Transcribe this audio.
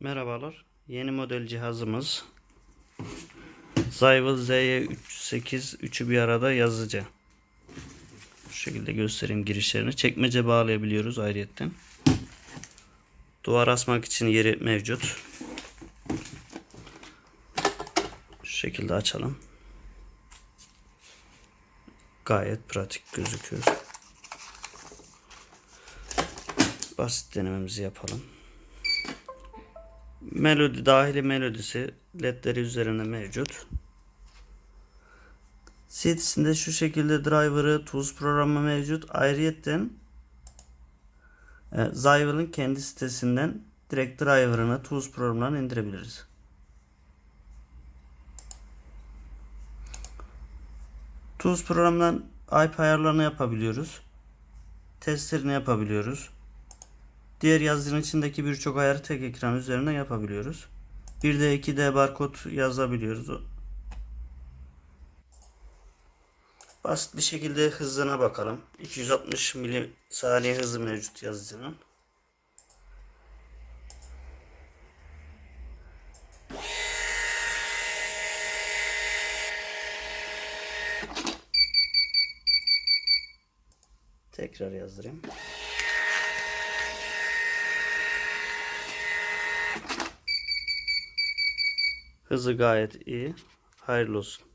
Merhabalar. Yeni model cihazımız Zyvel ZY308 üçü bir arada yazıcı. Bu şekilde göstereyim girişlerini. Çekmece bağlayabiliyoruz ayrıyetten. Duvar asmak için yeri mevcut. Şu şekilde açalım. Gayet pratik gözüküyor. Basit denememizi yapalım. Melodi dahili melodisi ledleri üzerinde mevcut. CD'sinde şu şekilde driver'ı, tools programı mevcut. Ayrıyetten e, kendi sitesinden direkt driver'ını, tools programlarını indirebiliriz. Tools programdan IP ayarlarını yapabiliyoruz. Testlerini yapabiliyoruz. Diğer yazıcının içindeki birçok ayarı tek ekran üzerinden yapabiliyoruz. Bir de 2D barkod yazabiliyoruz. Basit bir şekilde hızına bakalım. 260 milisaniye hızı mevcut yazıcının. Tekrar yazdırayım. Hızı gayet iyi. Hayırlı olsun.